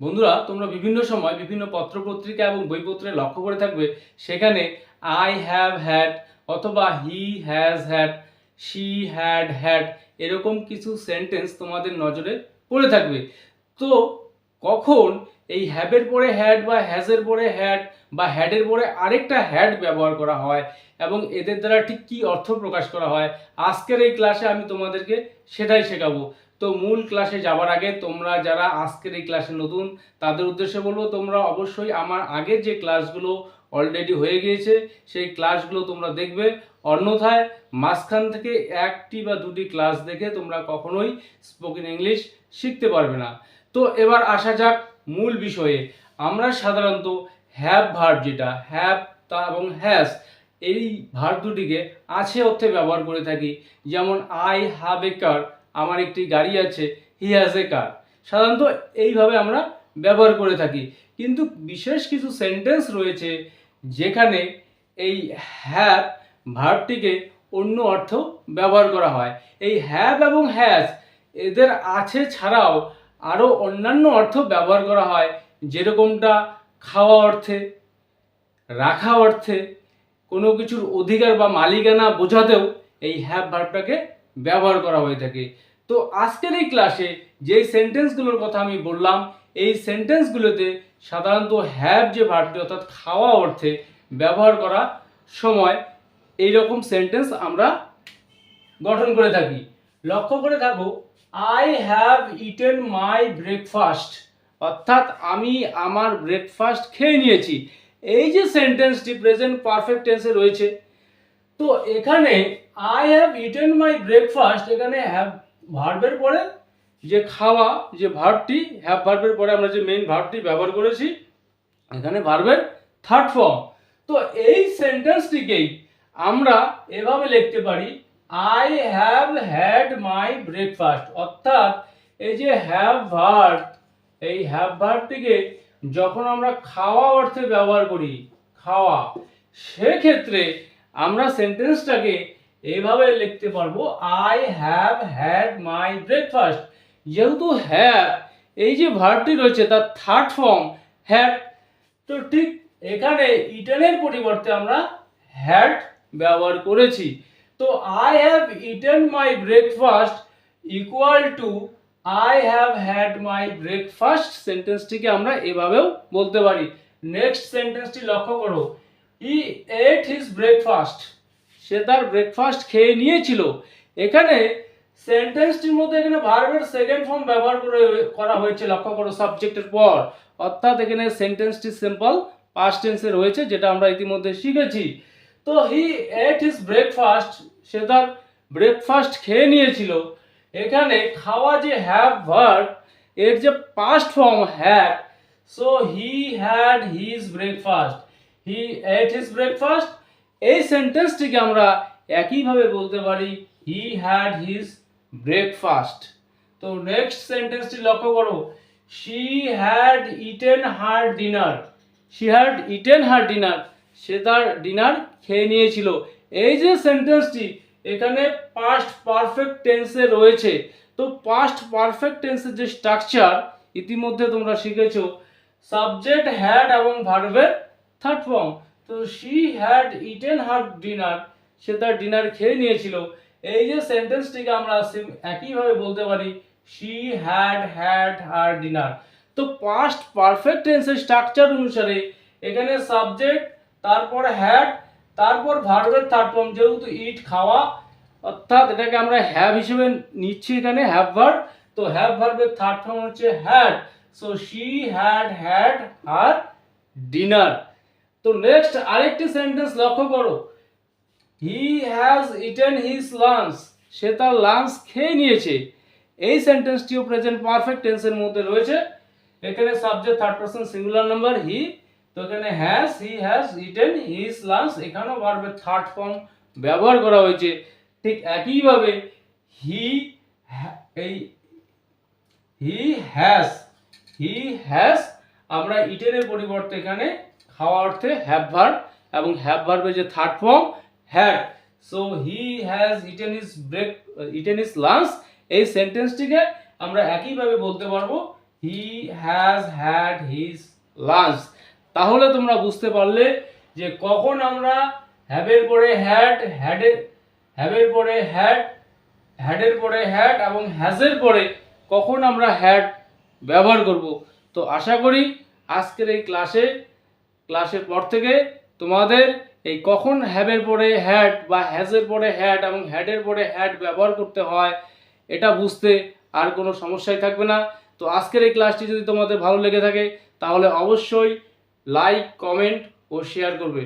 বন্ধুরা, তোমরা বিভিন্ন সময় বিভিন্ন পত্রপত্রিকা এবং বইপত্রে লক্ষ্য করে থাকবে, সেখানে আই হ্যাভ হ্যাড অথবা he has had she had had এরকম কিছু সেন্টেন্স তোমাদের নজরে পড়ে থাকবে। তো কখন এই হ্যাবের পরে হ্যাড বা হ্যাজের পরে হ্যাড বা হ্যাডের পরে আরেকটা হ্যাড ব্যবহার করা হয় এবং এদের দ্বারা ঠিক কী অর্থ প্রকাশ করা হয়, আজকের এই ক্লাসে আমি তোমাদেরকে সেটাই শেখাবো। তো মূল ক্লাসে যাওয়ার আগে তোমরা যারা আজকের এই ক্লাসে নতুন, তাদের উদ্দেশ্যে বলব তোমরা অবশ্যই আমার আগের যে ক্লাসগুলো অলরেডি হয়ে গিয়েছে, সেই ক্লাসগুলো তোমরা দেখবে। অন্যথায় মাঝখান থেকে একটি বা দুটি ক্লাস দেখে তোমরা কখনোই স্পোকেন ইংলিশ শিখতে পারবে না। তো এবার আসা যাক মূল বিষয়ে। আমরা সাধারণত হ্যাভ ভার্ব যেটা হ্যাভ তা এবং হ্যাজ এই ভার্ব দুটিকে আছে অর্থে ব্যবহার করে থাকি। যেমন আই হ্যাভ এ কার আমার একটি গাড়ি আছে হি হ্যাজ এ কার সাধারণত এইভাবে আমরা ব্যবহার করে থাকি। কিন্তু বিশেষ কিছু সেন্টেন্স রয়েছে যেখানে এই হ্যাভ ভার্বটিকে অন্য অর্থ ব্যবহার করা হয়। এই হ্যাভ এবং হ্যাজ এদের আছে ছাড়াও আরও অন্যান্য অর্থ ব্যবহার করা হয়, যেরকমটা খাওয়া অর্থে, রাখা অর্থে, কোনো কিছুর অধিকার বা মালিকানা বোঝাতেও এই হ্যাভ ভার্বটাকে ব্যবহার করা হয়ে থাকে। তো আজকের এই ক্লাসে যেই সেন্টেন্সগুলোর কথা আমি বললাম, এই সেন্টেন্সগুলোতে সাধারণত হ্যাভ যে ভার্বটি অর্থাৎ খাওয়া অর্থে ব্যবহার করা সময় এই রকম সেন্টেন্স আমরা গঠন করে থাকি। লক্ষ্য করে থাকো I have eaten my breakfast অর্থাৎ আমি আমার ব্রেকফাস্ট খেয়ে নিয়েছি। এই যে সেন্টেন্সটি প্রেজেন্ট পারফেক্ট টেন্সে রয়েছে তো এখানে I have eaten my breakfast এখানে হ্যাভ ভার্বের পরে যে খাওয়া, যে ভার্বটি হ্যাভ ভার্বের পরে আমরা যে মেইন ভার্বটি ব্যবহার করেছি, এখানে ভার্বের থার্ড ফর্ম তো এই সেন্টেন্সটিকেই আমরা এভাবে লিখতে পারি I have had my breakfast অর্থাৎ এই যে হ্যাভ ভার্ব এই হ্যাভ ভার্বটিকে যখন আমরা খাওয়া অর্থে ব্যবহার করি, খাওয়া, সেক্ষেত্রে আমরা সেন্টেন্সটাকে এইভাবে লিখতে পারব I have had my breakfast যেহেতু হ্যাভ এই যে ভার্বটি রয়েছে, তার থার্ড ফর্ম হ্যাড তো ঠিক এখানে ইটেনের পরিবর্তে আমরা হ্যাড ব্যবহার করেছি। তো I have eaten my breakfast equal to I have had my breakfast সেন্টেন্সটিকে আমরা এভাবেও বলতে পারি। নেক্সট সেন্টেন্সটি লক্ষ্য করো। ই এট হিজ ব্রেকফাস্ট সে তার ব্রেকফাস্ট খেয়ে নিয়েছিল। এখানে সেন্টেন্সটির মধ্যে এখানে ভার্বের সেকেন্ড ফর্ম ব্যবহার করে করা হয়েছে, লক্ষ্য করো সাবজেক্টের পর। অর্থাৎ এখানে সেন্টেন্সটি সিম্পল পাস্ট টেন্সে রয়েছে, যেটা আমরা ইতিমধ্যে শিখেছি। তো হি এট হিজ ব্রেকফাস্ট সে তার ব্রেকফাস্ট খেয়ে নিয়েছিল। এখানে খাওয়া যে হ্যাভ ভার্ব এর যে past form had so he had his breakfast he ate his breakfast এই সেন্টেন্সটিকে আমরা একইভাবে বলতে পারি হি হ্যাড হিজ ব্রেকফাস্ট তো নেক্সট সেন্টেন্সটি লক্ষ্য করো she had eaten her dinner she had eaten her dinner সে তার ডিনার খেয়ে নিয়েছিল। এই যে সেন্টেন্সটি এখানে পাস্ট পারফেক্ট টেন্সে রয়েছে। তো পাস্ট পারফেক্ট টেন্সের যে স্ট্রাকচার ইতিমধ্যে তোমরা শিখেছো সাবজেক্ট হ্যাড এবং ভার্বের থার্ড ফর্ম তো she had eaten her dinner সে তার ডিনার খেয়ে নিয়েছিল। এই যে সেন্টেন্সটিকে আমরা একইভাবে বলতে পারি she had had her dinner তো পাস্ট পারফেক্ট টেন্সের স্ট্রাকচার অনুসারে এখানে সাবজেক্ট তারপর হ্যাড তারপর ভার্বের থার্ড ফর্ম যেহেতু ইট খাওয়া, অর্থাৎ এটাকে আমরা হ্যাভ হিসেবে নিচ্ছি এখানে হ্যাভ ভার্ব তো হ্যাভ ভার্বের থার্ড ফর্ম হচ্ছে had so she had had her dinner তো নেক্সট আরেকটি সেন্টেন্স লক্ষ্য করো। He has eaten his lunch সে তার লাঞ্চ খেয়ে নিয়েছে। এই সেন্টেন্সটিও প্রেজেন্ট পারফেক্ট টেন্সের মধ্যে রয়েছে। এখানে subject third person singular number he তো এখানে has he has eaten his lunch এখানেও ভার্বের থার্ড ফর্ম ব্যবহার করা হয়েছে। ঠিক একইভাবে হি এই হি হ্যাজ হি হ্যাজ আমরা ইটেনের পরিবর্তে এখানে খাওয়া অর্থে হ্যাভ ভার্ব এবং হ্যাভ ভার্বের যে third form had so he has eaten his break eaten his lunch এই সেন্টেন্সটিকে আমরা একইভাবে বলতে পারব he has had his lunch তাহলে তোমরা বুঝতে পারলে যে কখন আমরা হ্যাভের পরে হ্যাড হ্যাডের হ্যাভের পরে হ্যাড হ্যাডের পরে হ্যাড এবং হ্যাজের পরে কখন আমরা হ্যাড ব্যবহার করব। তো আশা করি আজকের এই ক্লাসে ক্লাসের পর থেকে তোমাদের এই কখন হ্যাবের পরে হ্যাড বা হ্যাজের পরে হ্যাড এবং হ্যাডের পরে হ্যাড ব্যবহার করতে হয়, এটা বুঝতে আর কোনো সমস্যাই থাকবে না। তো আজকের এই ক্লাসটি যদি তোমাদের ভালো লেগে থাকে, তাহলে অবশ্যই লাইক কমেন্ট ও শেয়ার করবে।